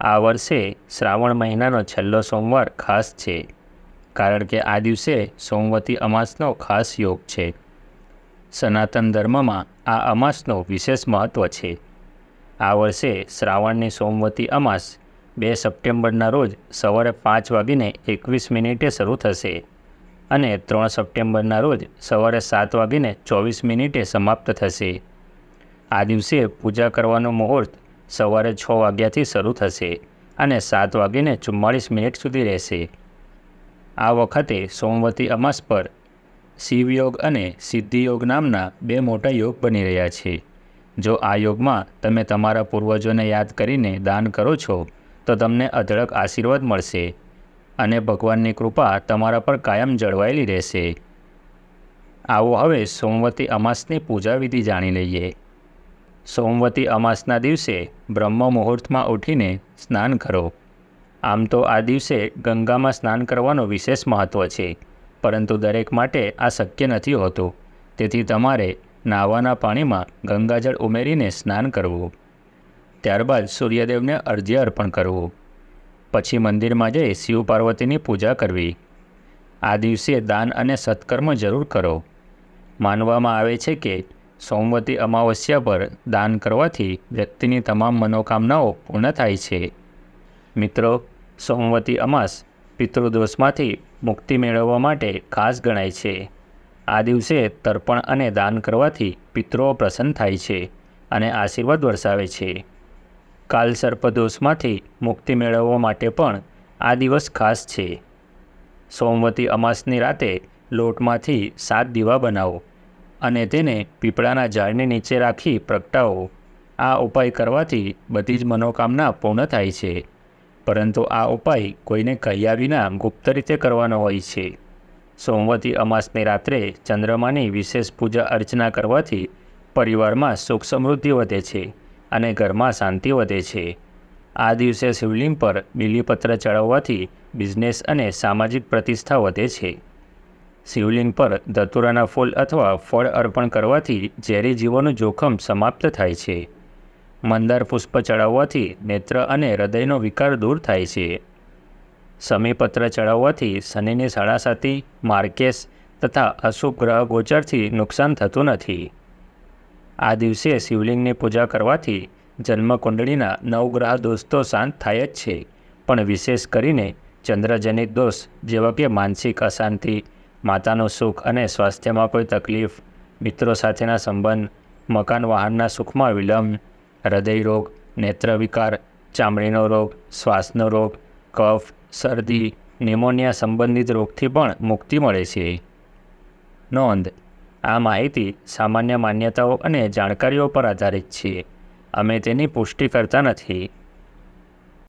આ વર્ષે શ્રાવણ મહિનાનો છેલ્લો સોમવાર ખાસ છે, કારણ કે આ દિવસે સોમવતી અમાસનો ખાસ યોગ છે. સનાતન ધર્મમાં આ અમાસનો વિશેષ મહત્ત્વ છે. આ વર્ષે શ્રાવણની સોમવતી અમાસ બે સપ્ટેમ્બરના રોજ સવારે પાંચ વાગીને એકવીસ મિનિટે શરૂ થશે અને ત્રણ સપ્ટેમ્બરના રોજ સવારે સાત વાગીને ચોવીસ મિનિટે સમાપ્ત થશે. આ દિવસે પૂજા કરવાનો મુહૂર્ત સવારે છ વાગ્યાથી શરૂ થશે અને સાત વાગીને ચુમ્માળીસ મિનિટ સુધી રહેશે. આ વખતે સોમવતી અમાસ પર શિવયોગ અને સિદ્ધિયોગ નામના બે મોટા યોગ બની રહ્યા છે. જો આ યોગમાં તમે તમારા પૂર્વજોને યાદ કરીને દાન કરો છો, તો તમને અઢળક આશીર્વાદ મળશે અને ભગવાનની કૃપા તમારા પર કાયમ જળવાયેલી રહેશે. આવો હવે સોમવતી અમાસની પૂજા વિધિ જાણી લઈએ. સોમવતી અમાસના દિવસે બ્રહ્મ મુહૂર્તમાં ઉઠીને સ્નાન કરો. આમ તો આ દિવસે ગંગામાં સ્નાન કરવાનો વિશેષ મહત્ત્વ છે, પરંતુ દરેક માટે આ શક્ય નથી હોતું. તેથી તમારે નાવાના પાણીમાં ગંગાજળ ઉમેરીને સ્નાન કરવું. ત્યારબાદ સૂર્યદેવને અર્ધ્ય અર્પણ કરવું. પછી મંદિરમાં જઈ શિવ પાર્વતીની પૂજા કરવી. આ દિવસે દાન અને સત્કર્મ જરૂર કરો. માનવામાં આવે છે કે સોમવતી અમાવસ્યા પર દાન કરવાથી વ્યક્તિની તમામ મનોકામનાઓ પૂર્ણ થાય છે. મિત્રો, સોમવતી અમાસ પિતૃદોષમાંથી મુક્તિ મેળવવા માટે ખાસ ગણાય છે. આ દિવસે તર્પણ અને દાન કરવાથી પિતૃઓ પ્રસન્ન થાય છે અને આશીર્વાદ વરસાવે છે. કાલ સર્પદોષમાંથી મુક્તિ મેળવવા માટે પણ આ દિવસ ખાસ છે. સોમવતી અમાસની રાતે લોટમાંથી સાત દીવા બનાવો. અને તેને પીપળાના ઝાડની નીચે રાખી પ્રગટાવો. આ ઉપાય કરવાથી બધી જ મનોકામના પૂર્ણ થાય છે. પરંતુ આ ઉપાય કોઈને કહ્યા વિના ગુપ્ત રીતે કરવાનો હોય છે. સોમવતી અમાસની રાત્રે ચંદ્રમાની વિશેષ પૂજા અર્ચના કરવાથી પરિવારમાં સુખ સમૃદ્ધિ વધે છે અને ઘરમાં શાંતિ વધે છે. આ દિવસે શિવલિંગ પર બીલીપત્ર ચડાવવાથી બિઝનેસ અને સામાજિક પ્રતિષ્ઠા વધે છે. શિવલિંગ પર ધતુરાના ફૂલ અથવા ફળ અર્પણ કરવાથી ઝેરી જીવોનું જોખમ સમાપ્ત થાય છે. મંદાર પુષ્પ ચડાવવાથી નેત્ર અને હૃદયનો વિકાર દૂર થાય છે. સમીપત્ર ચડાવવાથી શનિની સાડાસાતી માર્કેશ તથા અશુભ ગ્રહ ગોચરથી નુકસાન થતું નથી. આ દિવસે શિવલિંગની પૂજા કરવાથી જન્મકુંડળીના નવગ્રહ દોષ તો શાંત થાય જ છે, પણ વિશેષ કરીને ચંદ્રજનિત દોષ જેવા કે માનસિક અશાંતિ માતાનું સુખ અને સ્વાસ્થ્યમાં કોઈ તકલીફ. મિત્રો સાથેના સંબંધ, મકાન વાહનના સુખમાં વિલંબ, હૃદય રોગ, નેત્ર વિકાર, ચામડીનો રોગ, શ્વાસનો રોગ, કફ, શરદી, નિમોનિયા સંબંધિત રોગથી પણ મુક્તિ મળે છે. નોંધ, આ માહિતી સામાન્ય માન્યતાઓ અને જાણકારીઓ પર આધારિત છે. અમે તેની પુષ્ટિ કરતા નથી.